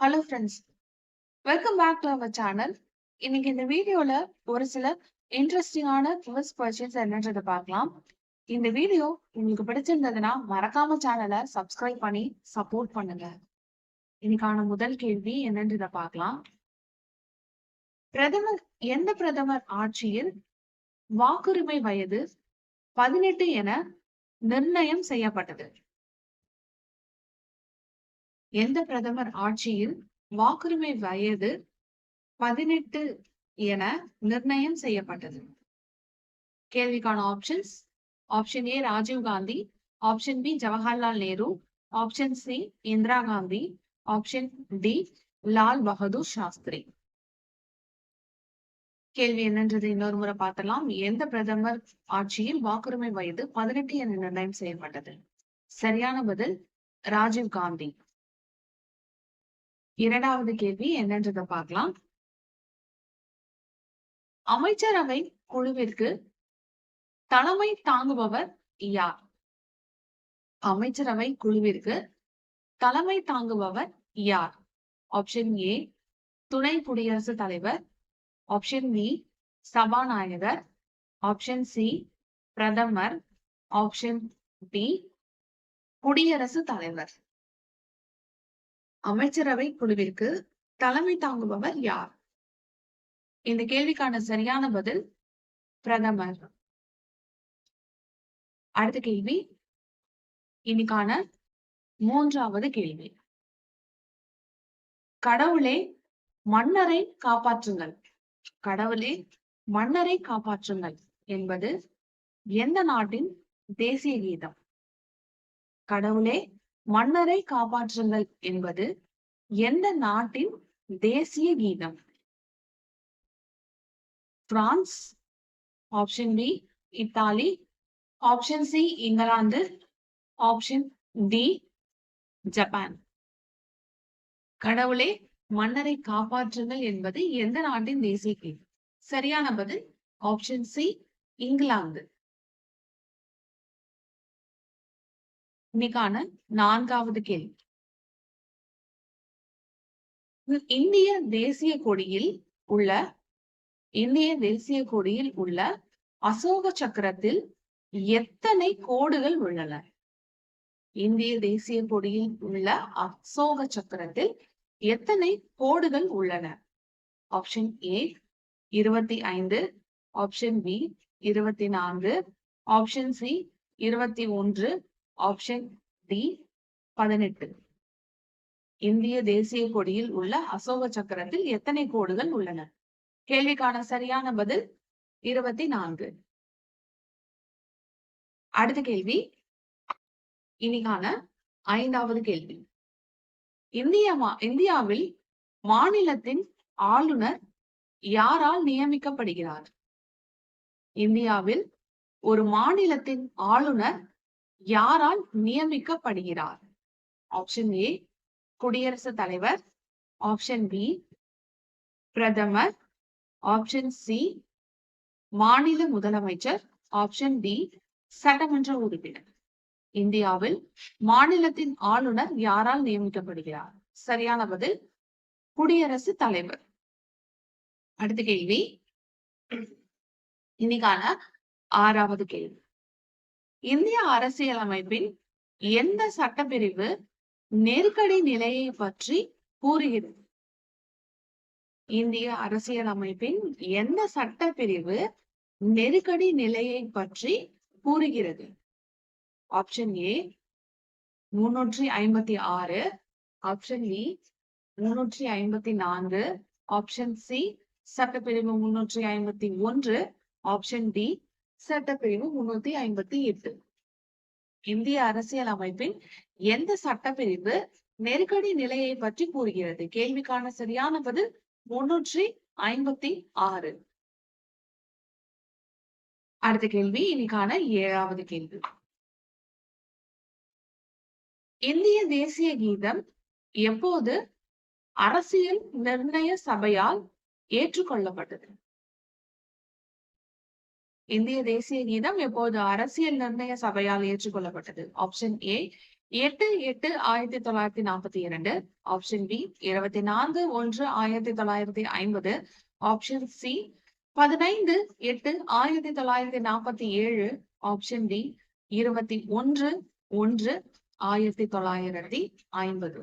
Hello friends welcome back to our channel இன்னைக்கு இந்த வீடியோல ஒரு சில இன்ட்ரெஸ்டிங்கான குவிஸ் கொஸ்டின்ஸ் என்னன்றதை பார்க்கலாம். இந்த வீடியோ உங்களுக்கு பிடிச்சிருந்ததுன்னா மறக்காம சேனலை சப்ஸ்கிரைப் பண்ணி சப்போர்ட் பண்ணுங்க. இன்னைக்கான முதல் கேள்வி என்னன்றதை பார்க்கலாம். பிரதமர் எந்த பிரதமர் ஆட்சியில் வாக்குரிமை வயது பதினெட்டு என நிர்ணயம் செய்யப்பட்டது? எந்த பிரதமர் ஆட்சியில் வாக்குரிமை வயது பதினெட்டு என நிர்ணயம் செய்யப்பட்டது? கேள்விக்கான options option A Rajiv Gandhi option B Jawaharlal Nehru option C Indira Gandhi option D Lal Bahadur Shastri. கேள்வி என்னன்றது இன்னொரு முறை பார்த்தலாம் எந்த பிரதமர் ஆட்சியில் வாக்குரிமை வயது பதினெட்டு என நிர்ணயம் செய்யப்பட்டது? சரியான பதில் ராஜீவ் காந்தி. இரண்டாவது கேள்வி என்னன்றதை பார்க்கலாம். அமைச்சரவை குழுவிற்கு தலைமை தாங்குபவர் யார்? அமைச்சரவை குழுவிற்கு தலைமை தாங்குபவர் யார்? ஆப்ஷன் ஏ துணை குடியரசுத் தலைவர். ஆப்ஷன் பி சபாநாயகர். ஆப்ஷன் சி பிரதமர். ஆப்ஷன் டி குடியரசுத் தலைவர். அமைச்சரவை குழுவிற்கு தலைமை தாங்குபவர் யார்? இந்த கேள்விக்கான சரியான பதில் பிரதமர். அடுத்த கேள்வி. இன்னைக்கான மூன்றாவது கேள்வி. கடவுளே மன்னரை காப்பாற்றுங்கள். கடவுளே மன்னரை காப்பாற்றுங்கள் என்பது எந்த நாட்டின் தேசிய கீதம்? கடவுளே மன்னரை காப்பாற்றுங்கள் என்பது எந்த நாட்டின் தேசிய கீதம்? France option B Italy option C England option D Japan. கடவுளே மன்னரை காப்பாற்றுங்கள் என்பது எந்த நாட்டின் தேசிய கீதம்? சரியான பதில் ஆப்ஷன் சி இங்கிலாந்து. இன்னைக்கான நான்காவது கேள்வி. இந்திய தேசிய கொடியில் உள்ள இந்திய தேசிய கொடியில் உள்ள அசோக சக்கரத்தில் எத்தனை கோடுகள் உள்ளன? இந்திய தேசிய கொடியில் உள்ள அசோக சக்கரத்தில் எத்தனை கோடுகள் உள்ளன? ஆப்ஷன் ஏ இருபத்தி ஐந்து ஆப்ஷன் பி இருபத்தி நான்கு ஆப்ஷன் சி இருபத்தி ஒன்று ஆப்ஷன் டி பதினெட்டு. இந்திய தேசிய கொடியில் உள்ள அசோக சக்கரத்தில் எத்தனை கோடுகள் உள்ளன? கேள்விக்கான சரியான பதில் இருபத்தி நான்கு அடுத்த கேள்வி. இனிக்கான ஐந்தாவது கேள்வி. இந்திய மா இந்தியாவில் மாநிலத்தின் ஆளுநர் யாரால் நியமிக்கப்படுகிறார்? இந்தியாவில் ஒரு மாநிலத்தின் ஆளுநர் யாரால் நியமிக்கப்படுகிறார்? ஆப்ஷன் ஏ குடியரசுத் தலைவர். ஆப்ஷன் பி பிரதமர். ஆப்ஷன் சி மாநில முதலமைச்சர். ஆப்ஷன் டி சட்டமன்ற உறுப்பினர். இந்தியாவில் மாநிலத்தின் ஆளுநர் யாரால் நியமிக்கப்படுகிறார்? சரியான பதில் குடியரசுத் தலைவர். அடுத்த கேள்வி. இன்னைக்கான ஆறாவது கேள்வி. இந்திய அரசியலமைப்பின் எந்த சட்டப்பிரிவு நெருக்கடி நிலையை பற்றி கூறுகிறது? இந்திய அரசியலமைப்பின் எந்த சட்டப்பிரிவு நெருக்கடி நிலையை பற்றி கூறுகிறது? ஆப்ஷன் ஏ முன்னூற்றி ஐம்பத்தி ஆறு. ஆப்ஷன் பி முன்னூற்றி ஐம்பத்தி நான்கு. ஆப்ஷன் சி சட்டப்பிரிவு முன்னூற்றி ஐம்பத்தி ஒன்று. ஆப்ஷன் டி சட்டப்பிரிவு முன்னூத்தி ஐம்பத்தி எட்டு. இந்திய அரசியல் அமைப்பின் எந்த சட்டப்பிரிவு நெருக்கடி நிலையை பற்றி கூறுகிறது? கேள்விக்கான சரியான பதில் முன்னூற்றி ஐம்பத்தி ஆறு. அடுத்த கேள்வி இன்னைக்கான ஏழாவது கேள்வி. இந்திய தேசிய கீதம் எப்போது அரசியல் நிர்ணய சபையால் ஏற்றுக்கொள்ளப்பட்டது? இந்திய தேசிய கீதம் எப்போது அரசியல் நிர்ணய சபையால் ஏற்றுக்கொள்ளப்பட்டது? ஆப்ஷன் ஏ எட்டு எட்டு ஆயிரத்தி தொள்ளாயிரத்தி நாற்பத்தி இரண்டு. ஆப்ஷன் பி இருபத்தி நான்கு ஒன்று ஆயிரத்தி தொள்ளாயிரத்தி ஐம்பது. ஆப்ஷன் சி பதினைந்து எட்டு ஆயிரத்தி தொள்ளாயிரத்தி நாற்பத்தி ஏழு. ஆப்ஷன் டி இருபத்தி ஒன்று ஒன்று ஆயிரத்தி தொள்ளாயிரத்தி ஐம்பது.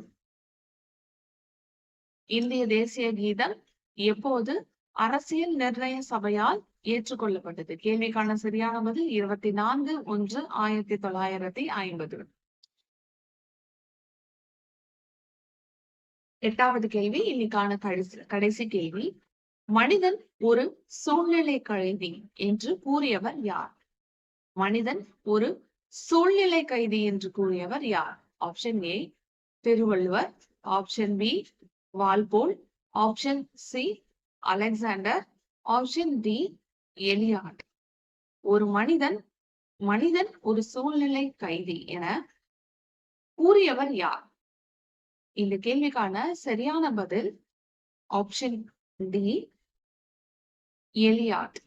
இந்திய தேசிய கீதம் எப்போது அரசியல் நிர்ணய சபையால் ஏற்றுக்கொள்ளப்பட்டது. கேள்விக்கான சரியான பதில் இருபத்தி நான்கு ஒன்று ஆயிரத்தி தொள்ளாயிரத்தி ஐம்பது. எட்டாவது கேள்வி இன்னைக்கான கடைசி கடைசி கேள்வி. மனிதன் ஒரு சூழ்நிலை கைதி என்று கூறியவர் யார்? மனிதன் ஒரு சூழ்நிலை கைதி என்று கூறியவர் யார்? Option A Thiruvalluvar option B Walpole. Option C Alexander. Option D Eliot ஒரு மனிதன் மனிதன் ஒரு சூழ்நிலை கைதி என கூறியவர் யார்? இந்த கேள்விக்கான சரியான பதில் ஆப்ஷன் டி எலியாட்